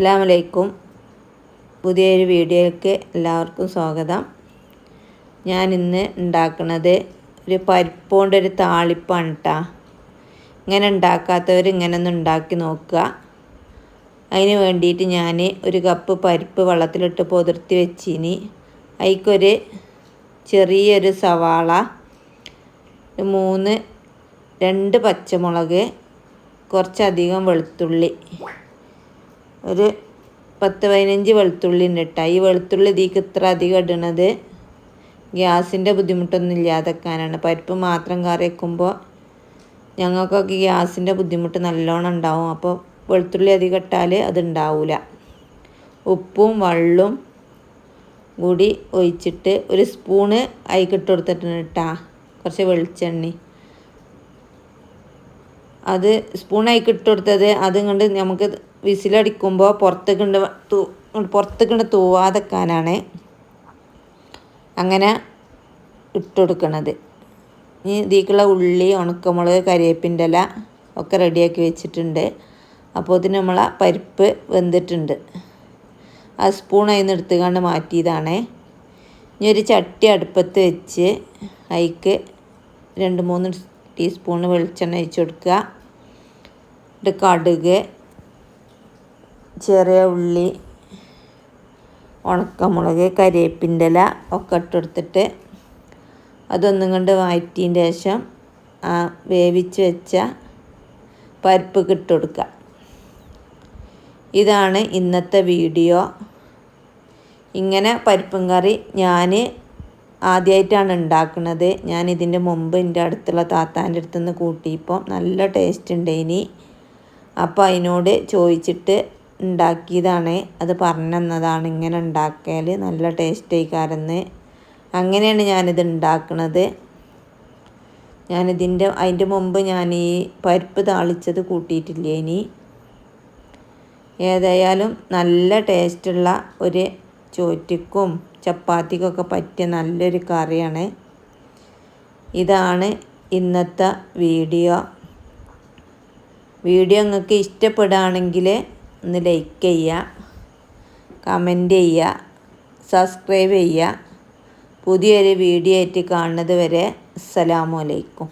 അസ്സാമലൈക്കും പുതിയൊരു വീഡിയോയ്ക്ക് എല്ലാവർക്കും സ്വാഗതം. ഞാൻ ഇന്ന് ഉണ്ടാക്കുന്നത് ഒരു പരിപ്പുകൊണ്ട് ഒരു താളിപ്പാണ് കേട്ടോ ഇങ്ങനെ ഉണ്ടാക്കാത്തവർ ഇങ്ങനെ ഒന്ന് ഉണ്ടാക്കി നോക്കുക. അതിന് വേണ്ടിയിട്ട് ഞാൻ ഒരു കപ്പ് പരിപ്പ് വെള്ളത്തിലിട്ട് പൊതിർത്തി വെച്ചിനി. അതിക്കൊരു ചെറിയൊരു സവാള മൂന്ന് രണ്ട് പച്ചമുളക് കുറച്ചധികം വെളുത്തുള്ളി. ഒരു പത്ത് പതിനഞ്ച് വെളുത്തുള്ളി ഉണ്ട് ഈ വെളുത്തുള്ളി ഇതിക്ക് ഇത്ര അധികം ഇടണത് ഗ്യാസിന്റെ ബുദ്ധിമുട്ടൊന്നും ഇല്ലാതെക്കാനാണ്. പരിപ്പ് മാത്രം കറി വയ്ക്കുമ്പോൾ ഞങ്ങൾക്കൊക്കെ ഗ്യാസിന്റെ ബുദ്ധിമുട്ട് നല്ലോണം ഉണ്ടാവും. അപ്പോൾ വെളുത്തുള്ളി അധികം ഇട്ടാൽ അത് ഉണ്ടാവില്ല ഉപ്പും വള്ളും കൂടി ഒഴിച്ചിട്ട് ഒരു സ്പൂണ് അതിക്കിട്ട് കൊടുത്തിട്ടുണ്ട് കേട്ടാ കുറച്ച് വെളിച്ചെണ്ണി. അത് സ്പൂൺ അതിക്കിട്ട് കൊടുത്തത് അതും കൊണ്ട് നമുക്ക് വിസിലടിക്കുമ്പോൾ പുറത്തേക്കുണ്ട് തൂ പുറത്തേക്കുണ്ട് തൂവാതെക്കാനാണ് അങ്ങനെ ഇട്ടുകൊടുക്കണത് ഇനി ഇതിലേക്കുള്ള ഉള്ളി ഉണക്കമുളക് കരിവേപ്പിന്റെ ഇല ഒക്കെ റെഡിയാക്കി വെച്ചിട്ടുണ്ട്. അപ്പോൾ ഇതിന് നമ്മൾ പരിപ്പ് വെന്തിട്ടുണ്ട്. ആ സ്പൂൺ അതിൽ നിന്ന് എടുത്തുകൊണ്ട് മാറ്റിയതാണ്. ഇനി ഒരു ചട്ടി അടുപ്പത്ത് വെച്ച് അതിക്ക് രണ്ട് മൂന്ന് ടീസ്പൂൺ വെളിച്ചെണ്ണ ഒഴിച്ച് കൊടുക്കുക. ഇത് കടുക് ചെറിയ ഉള്ളി ഉണക്കമുളക് കരിവേപ്പിന്റെ ഇല ഒക്കെ ഇട്ടെടുത്തിട്ട് അതൊന്നും കൊണ്ട് വഴറ്റിയതിന്റെ ശേഷം ആ വേവിച്ച് വെച്ച പരിപ്പ് കിട്ടുകൊടുക്കുക ഇതാണ് ഇന്നത്തെ വീഡിയോ. ഇങ്ങനെ പരിപ്പും കറി ഞാൻ ആദ്യമായിട്ടാണ് ഉണ്ടാക്കുന്നത് ഞാൻ ഇതിന്റെ മുമ്പ് എന്റെ അടുത്തുള്ള താത്താന്റെ അടുത്തുനിന്ന് കൂട്ടിയപ്പോൾ നല്ല ടേസ്റ്റ് ഉണ്ട് ഇനി അപ്പോൾ അതിനോട് ചോദിച്ചിട്ട് ഉണ്ടാക്കിയതാണ്. അത് പറഞ്ഞു തന്നതാണ് ഇങ്ങനെ ഉണ്ടാക്കിയാൽ നല്ല ടേസ്റ്റ് ആയിക്കാരെന്ന്. അങ്ങനെയാണ് ഞാനിത് ഉണ്ടാക്കുന്നത് ഞാനിതിന്റെ അതിന്റെ മുമ്പ് ഞാൻ ഈ പരിപ്പ് താളിച്ചത് കൂട്ടിയിട്ടില്ല ഇനി. ഏതായാലും നല്ല ടേസ്റ്റുള്ള ഒരു ചോറ്റിക്കും ചപ്പാത്തിക്കൊക്കെ പറ്റിയ നല്ലൊരു കറിയാണ്. ഇതാണ് ഇന്നത്തെ വീഡിയോ. വീഡിയോ നിങ്ങൾക്ക് ഇഷ്ടപ്പെടുകയാണെങ്കിൽ ഒന്ന് ലൈക്ക് ചെയ്യുക കമന്റ് ചെയ്യുക സബ്സ്ക്രൈബ് ചെയ്യുക. പുതിയൊരു വീഡിയോ ആയിട്ട് കാണുന്നത് വരെ അസ്സലാമു അലൈക്കും.